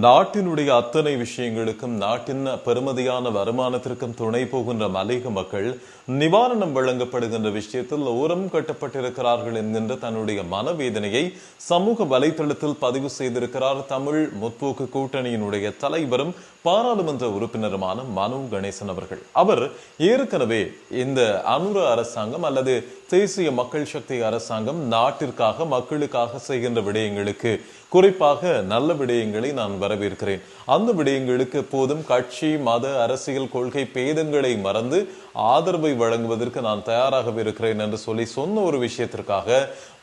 நாட்டினுடைய அத்தனை விஷயங்களுக்கும் நாட்டின் பெருமதியான வருமானத்திற்கும் துணை போகின்ற மலையக மக்கள் நிவாரணம் வழங்கப்படுகின்ற விஷயத்தில் ஓரம் கட்டப்பட்டிருக்கிறார்கள் என்கின்ற தன்னுடைய மனவேதனையை சமூக வலைதளத்தில் பதிவு செய்திருக்கிறார் தமிழ் முற்போக்கு கூட்டணியினுடைய தலைவரும் பாராளுமன்ற உறுப்பினருமான மனு கணேசன் அவர்கள். அவர் ஏற்கனவே இந்த அனுர அரசாங்கம் அல்லது தேசிய மக்கள் சக்தி அரசாங்கம் நாட்டிற்காக மக்களுக்காக செய்கின்ற விடயங்களுக்கு குறிப்பாக நல்ல விடயங்களை நான் வரவேற்கிறேன். அந்த விடயங்களுக்கு எப்போதும் கட்சி மத அரசியல் கொள்கை பேதங்களை மறந்து ஆதரவை வழங்குவதற்கு நான் தயாராக இருக்கிறேன் என்று சொல்லி சொன்ன ஒரு விஷயத்திற்காக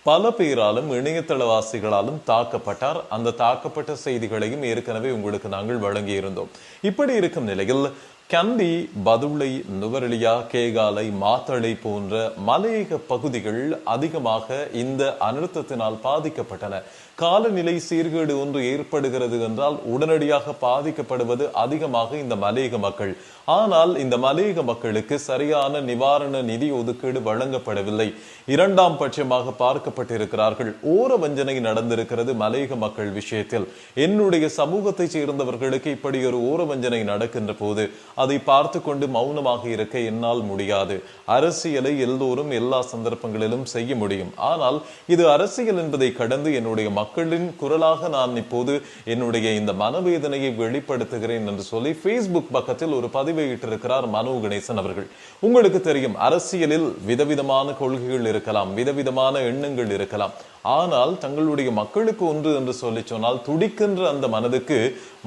பல பேராலும் இணையதளவாசிகளாலும் தாக்கப்பட்டார். அந்த தாக்கப்பட்ட செய்திகளையும் ஏற்கனவே உங்களுக்கு நாங்கள் வழங்கியிருந்தோம். இப்படி இருக்கும் நிலையில் கண்டி பதுளை நுவரெலியா கேகாலை மாத்தளை போன்ற மலையக பகுதிகள் அதிகமாக இந்த அனர்த்தத்தினால் பாதிக்கப்பட்டன. காலநிலை சீர்கேடு ஒன்று ஏற்படுகிறது என்றால் உடனடியாக பாதிக்கப்படுவது அதிகமாக இந்த மலையக மக்கள். ஆனால் இந்த மலையக மக்களுக்கு சரியான நிவாரண நிதி ஒதுக்கீடு வழங்கப்படவில்லை. இரண்டாம் பட்சமாக பார்க்க பார்க்கப்பட்டிருக்கிறார்கள் ஓர வஞ்சனை நடந்திருக்கிறது மலையக மக்கள் விஷயத்தில். என்னுடைய சமூகத்தை சேர்ந்தவர்களுக்கு இப்படி ஒரு ஓர வஞ்சனை நடக்கின்ற போது அதை பார்த்து கொண்டு மௌனமாக இருக்க என்னால் முடியாது. அரசியலை எல்லோரும் எல்லா சந்தர்ப்பங்களிலும் செய்ய முடியும். ஆனால் இது அரசியல் என்பதை கடந்து என்னுடைய மக்களின் குரலாக நான் இப்போது என்னுடைய இந்த மனவேதனையை வெளிப்படுத்துகிறேன் என்று சொல்லி ஃபேஸ்புக் பக்கத்தில் ஒரு பதிவை இட்டிருக்கிறார் மனோ கணேசன் அவர்கள். உங்களுக்கு தெரியும் அரசியலில் விதவிதமான கொள்கைகள் இருக்கலாம். விதவிதமான எண்ணங்கள் இருக்கலாம். ஆனால் தங்களுடைய மக்களுக்கு ஒன்று என்று சொல்லி சொன்னால் துடிக்கின்ற அந்த மனதுக்கு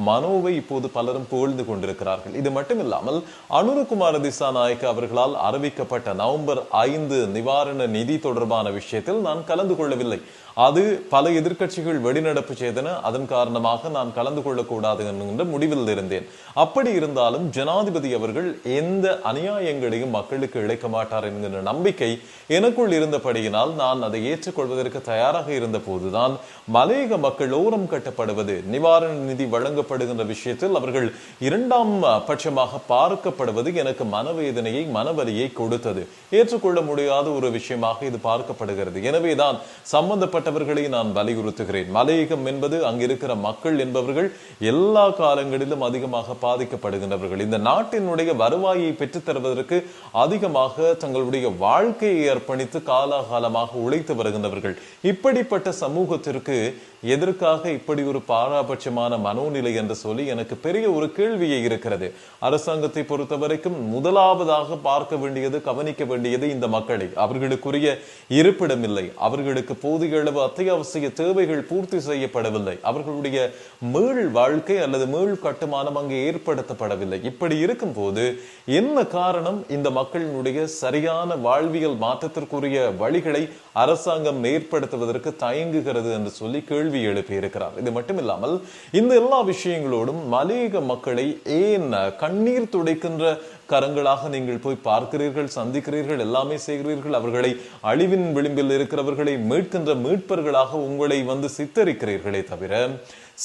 மனோவை இப்போது பலரும் புகழ்ந்து கொண்டிருக்கிறார்கள். இது மட்டுமில்லாமல் அனுரகுமார திசாநாயக்க அவர்களால் அறிவிக்கப்பட்ட நவம்பர் ஐந்து நிவாரண நிதி தொடர்பான விஷயத்தில் நான் கலந்து கொள்ளவில்லை. அது பல எதிர்கட்சிகள் வெளிநடப்பு செய்தன அதன் காரணமாக நான் கலந்து கொள்ளக்கூடாது என்கின்ற முடிவில் இருந்தேன். அப்படி இருந்தாலும் ஜனாதிபதி அவர்கள் எந்த அநியாயங்களையும் மக்களுக்கு இழைக்க மாட்டார் என்கின்ற நம்பிக்கை எனக்குள் இருந்தபடியினால் நான் அதை ஏற்றுக்கொள்வதற்கு தயாராக இருந்த போதுதான் மலையக மக்கள் ஓரம் கட்டப்படுவது நிவாரண நிதி வழங்கப்படுகின்ற விஷயத்தில் அவர்கள் இரண்டாம் பட்சமாக பார்க்கப்படுவது எனக்கு மனவேதனையை மனவலியை கொடுத்தது. ஏற்றுக்கொள்ள முடியாத ஒரு விஷயமாக இது பார்க்கப்படுகிறது. எனவேதான் சம்பந்தப்பட்டவர்களை நான் வலியுறுத்துகிறேன். மலையகம் என்பது அங்கிருக்கிற மக்கள் என்பவர்கள் எல்லா காலங்களிலும் அதிகமாக பாதிக்கப்படுகின்றவர்கள். இந்த நாட்டினுடைய வருவாயை பெற்றுத்தருவதற்கு அதிகமாக தங்களுடைய வாழ்க்கையை அர்ப்பணித்து காலாகாலமாக உழைத்து வருகின்றவர்கள் இப்படிப்பட்ட சமூகத்திற்கு எதற்காக இப்படி ஒரு பாராபட்சமான மனோநிலை என்று சொல்லி எனக்கு பெரிய ஒரு கேள்வியே இருக்கிறது. அரசாங்கத்தை பொறுத்த வரைக்கும் முதலாவதாக பார்க்க வேண்டியது கவனிக்க வேண்டியது இந்த மக்களை. அவர்களுக்குரிய இருப்பிடம் இல்லை அவர்களுக்கு போதிய அளவு அத்தியாவசிய தேவைகள் பூர்த்தி செய்யப்படவில்லை. அவர்களுடைய மீள் வாழ்க்கை அல்லது மீள் கட்டுமானம் அங்கு ஏற்படுத்தப்படவில்லை. இப்படி இருக்கும் போது என்ன காரணம் இந்த மக்களினுடைய சரியான வாழ்வியல் மாற்றத்திற்குரிய வழிகளை அரசாங்கம் ஏற்படுத்துவதற்கு தயங்குகிறது என்று சொல்லி கேள்வி எழுப்பியிருக்கிறார் இது மட்டுமில்லாமல் இந்த எல்லா விஷயங்களோடும் மலையக மக்களை ஏன் கண்ணீர் துடைக்கின்ற கரங்களாக நீங்கள் போய் பார்க்கிறீர்கள் சந்திக்கிறீர்கள் எல்லாமே செய்கிறீர்கள் அவர்களை அழிவின் விளிம்பில் இருக்கிறவர்களை மீட்கின்ற மீட்பர்களாக உங்களை வந்து சித்தரிக்கிறீர்களே தவிர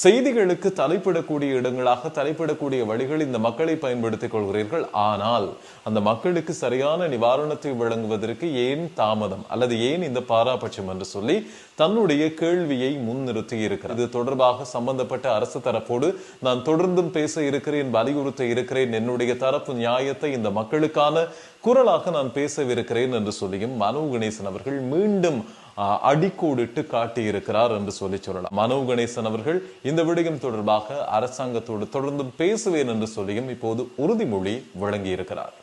செய்திகளுக்கு தலைப்பிடக்கூடிய இடங்களாக தலைப்பிடக்கூடிய வழிகள் இந்த மக்களை பயன்படுத்திக் கொள்கிறீர்கள். ஆனால் அந்த மக்களுக்கு சரியான நிவாரணத்தை வழங்குவதற்கு ஏன் தாமதம்? அல்லது ஏன் இந்த பாராபட்சம் என்று சொல்லி தன்னுடைய கேள்வியை முன்னிறுத்தி இருக்கிறது இது தொடர்பாக சம்பந்தப்பட்ட அரசு தரப்போடு நான் தொடர்ந்தும் பேச இருக்கிறேன் வலியுறுத்த இருக்கிறேன். என்னுடைய தரப்பு நியாயத்தை இந்த மக்களுக்கான குரலாக நான் பேசவிருக்கிறேன் என்று சொல்லியும் மனோ கணேசன் அவர்கள் மீண்டும் அடிக்கோடிட்டு காட்டியிருக்கிறார் என்று சொல்லி சொல்லலாம். மனோ கணேசன் அவர்கள் இந்த விடயம் தொடர்பாக அரசாங்கத்தோடு தொடர்ந்தும் பேசுவேன் என்று சொல்லியும் இப்போது உறுதிமொழி வழங்கியிருக்கிறார்.